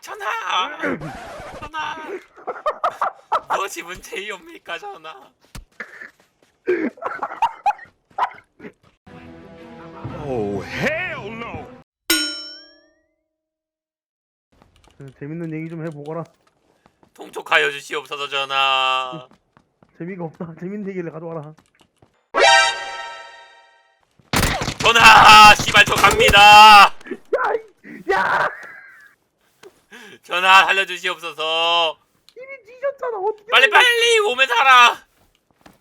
전하! 전하! 무엇이 문제이옵니까 전하? Oh, hell no! 재밌는 얘기 좀 해보거라. 통촉하여 주시옵소서 전하. 재미가 없다. 재밌는 얘기를 가져와라. 전하! 씨발 저 갑니다. 야! 이- 야! 전하 살려주시옵소서. 이미 뒤졌잖아. 어떻게? 빨리 빨리 오면 살아.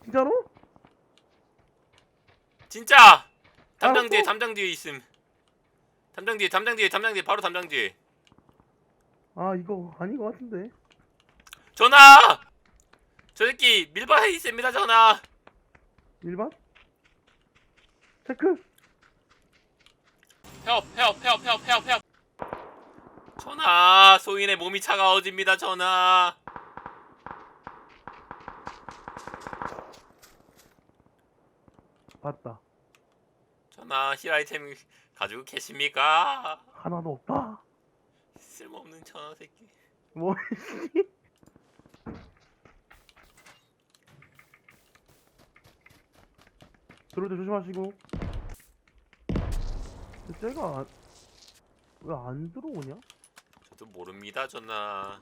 진짜로? 진짜. 담장. 뒤에 담장 뒤에 있음. 담장 뒤에 담장 뒤에 담장 뒤에 바로 담장 뒤에. 아 이거 아닌 것 같은데. 전하! 저 새끼 밀바에 있습니다 전하. 일반? 체크. 폐업 폐업 폐업 폐업 폐업 폐업. 전하 소인의 몸이 차가워집니다 전하. 봤다. 전하 힐 아이템 가지고 계십니까? 하나도 없다. 쓸모없는 전하 새끼. 뭐? 들어올 때 조심하시고. 쟤가 왜 안 들어오냐? 저도 모릅니다 전하.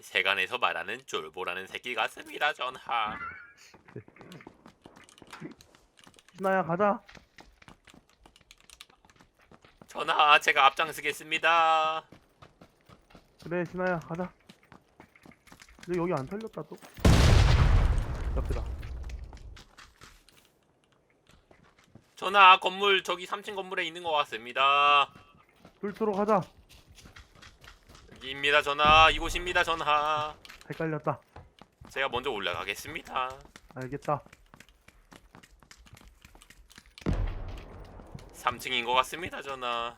세간에서 말하는 쫄보라는 새끼 같습니다 전하. 신아야 가자. 전하 제가 앞장서겠습니다. 그래 신아야 가자. 근데 여기 안 털렸다 또. 옆이다. 전하 건물 저기 3층 건물에 있는 것 같습니다. 뚫도록 가자. 여기입니다 전하 이곳입니다 전하. 헷갈렸다. 제가 먼저 올라가겠습니다. 알겠다. 3층인 것 같습니다 전하.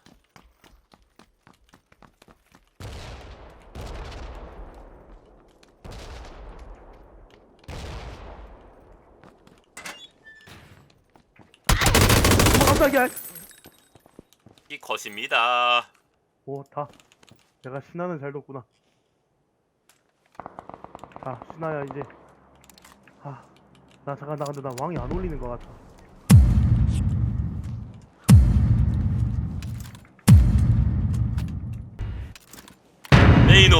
어, 깜짝이야. 이 것입니다. 오, 다. 내가 신하는 잘 뒀구나. 아, 신하야, 이제. 아, 나 잠깐, 나 근데 나 왕이 안 올리는 것 같아. 네이노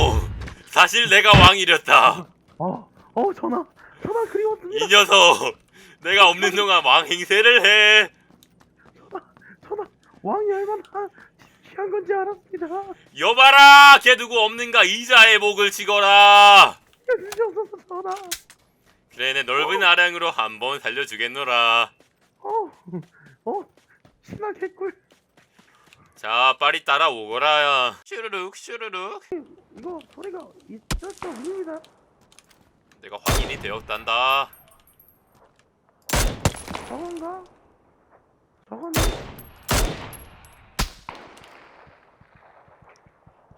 사실 내가 왕이렸다. 어, 어, 전화. 전화 그리웠습니다. 이 녀석 내가 없는 동안 왕 행세를 해. 왕이 얼마나 취한 건지 알았습니다. 여봐라 걔 누구 없는가 이자의 목을 치거라. 해주셔서 전화. 그래 내 넓은 아량으로 한번 살려주겠노라. 어, 어, 신하 개꿀. 자 빨리 따라오거라. 슈르륵 슈르륵. 이거 소리가 있었죠, 입니다. 내가 확인이 되었단다. 저건가? 저건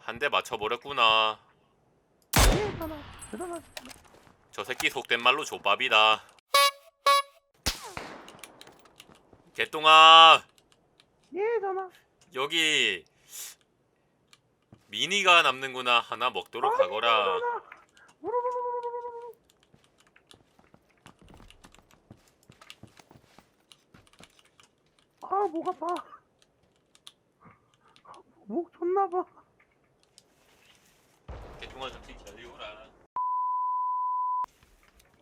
한 대 맞춰버렸구나. 저 새끼 속된 말로 족밥이다. 개똥아 예, 전화. 여기 미니가 남는구나 하나 먹도록 하거라. 아, 목 아파. 아, 목 줬나봐. 개똥아 좀 기다리거라.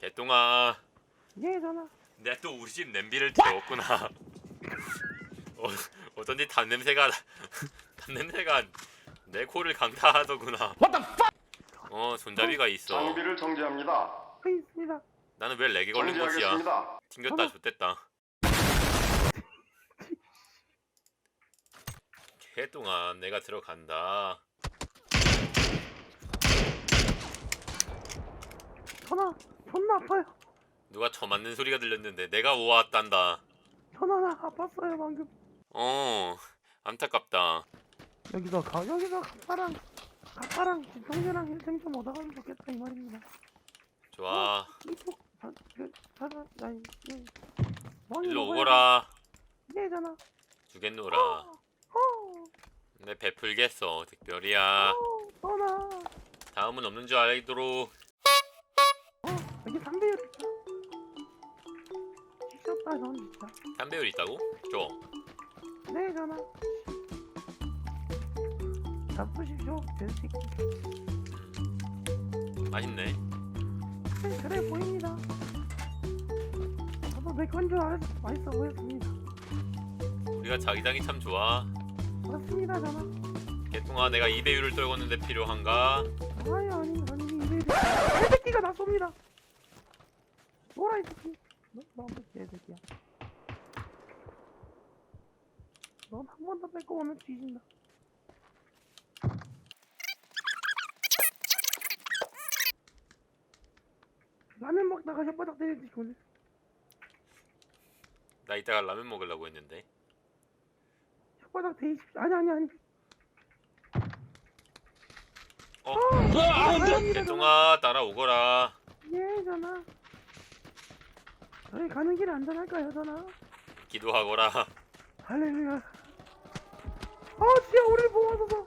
개똥아 예, 전화. 내가 또 우리 집 냄비를 태웠구나. 어, 어쩐지 담 냄새가 담 냄새가 내 코를 강타하더구나. 어 손잡이가 있어. 장비를 정지합니다. 예, 있습니다. 나는 왜 렉이 걸린 것이야? 정지하겠습니다. 튕겼다 좋댔다. 개똥아 내가 들어간다. 전화. 존나 아파요. 누가 쳐맞는 소리가 들렸는데 내가 오왔단다. 전화 나 아팠어요, 방금. 어 안타깝다. 여기서 가, 여기서 가파랑, 가파랑 진통제랑 힐템 좀 얻어가면 좋겠다, 이 말입니다. 좋아 이쪽, 자, 그, 자자, 야, 이, 이, 왕이 일로 오거라. 돼. 예. 주겠노라. 어, 내 베풀겠어 특별이야 어, 떠나. 다음은 없는 줄 알도록 진짜. 3배율 있다고? 줘 네, 전화. 잡수십시오, 돼지새끼. 맛있네 네, 그래 보입니다. 저도 내 건 줄 알아서 맛있어 보였습니다. 우리가 자기장이 참 좋아 그렇습니다, 전화. 개뚱아 내가 2배율을 떨궜는데 필요한가? 아니, 아니, 아니, 이래. 이 새끼가 나 쏩니다. 뭐라, 이 새끼. 너, 너, 개 새끼야. 넌 한번더 뺏고 오면 뒤진다. 라면 먹다가 혓바닥 때리지, 오늘. 나 이따가 라면 먹으려고 했는데 혓바닥 대십시오. 아니, 아니, 아니. 어? 아, 개뚱아 따라오거라 예, 전화. 저희 가는 길 안전할까요, 전화? 기도하거라 할렐루야. 아, 진짜 우리를 보호하소서.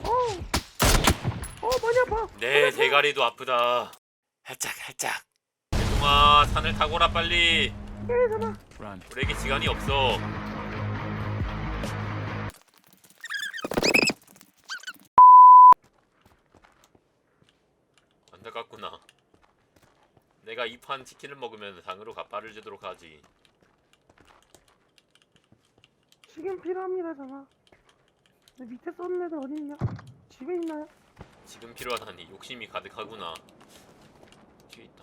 어, 어, 많이 아파. 내 대가리도 아프다 살짝 살짝 개뚱아 산을 타고라 빨리 예, 전화. 우리에게 시간이 없어 내가 이 판 치킨을 먹으면 상으로 갚아를 주도록 하지 지금 필요합니다, 전화. 내 밑에 쏘는 애들 어딨냐? 집에 있나요? 지금 필요하다니 욕심이 가득하구나 뒤에 있다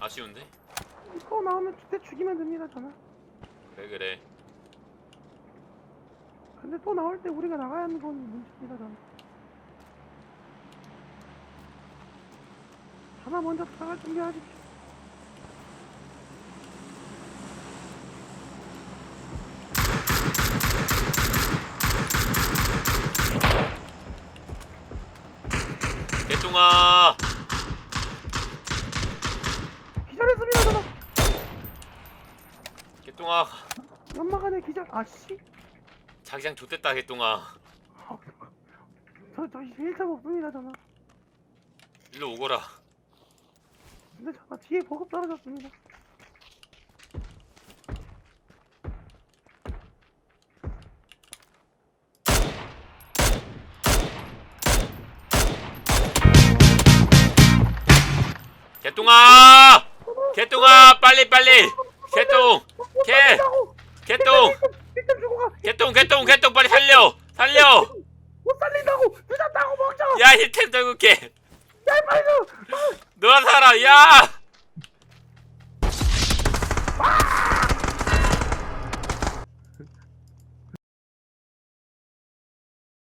아쉬운데? 이거 나오면 그때 죽이면 됩니다, 전화. 그래 그래 근데 또 나올 때 우리가 나가야 하는 건 문제입니다, 전화. 전화 먼저 나갈 준비하십시오. 개뚱아 기절했습니다, 전화. 개뚱아 연막 안에 기절. 아, 씨. 자기장 좋댔다 개뚱아 저, 저 일참 없습니다, 전화. 일로 오거라 전화 뒤에 보급 떨어졌습니다. 개뚱아 개뚱아 빨리 빨리 개뚱 개 가. 개똥 개똥 개똥 빨리 살려 살려 못 살린다고. 늦었다고 멍청. 야 힐템 떨굴게 야, 빨리 좀. 너란 사람 야!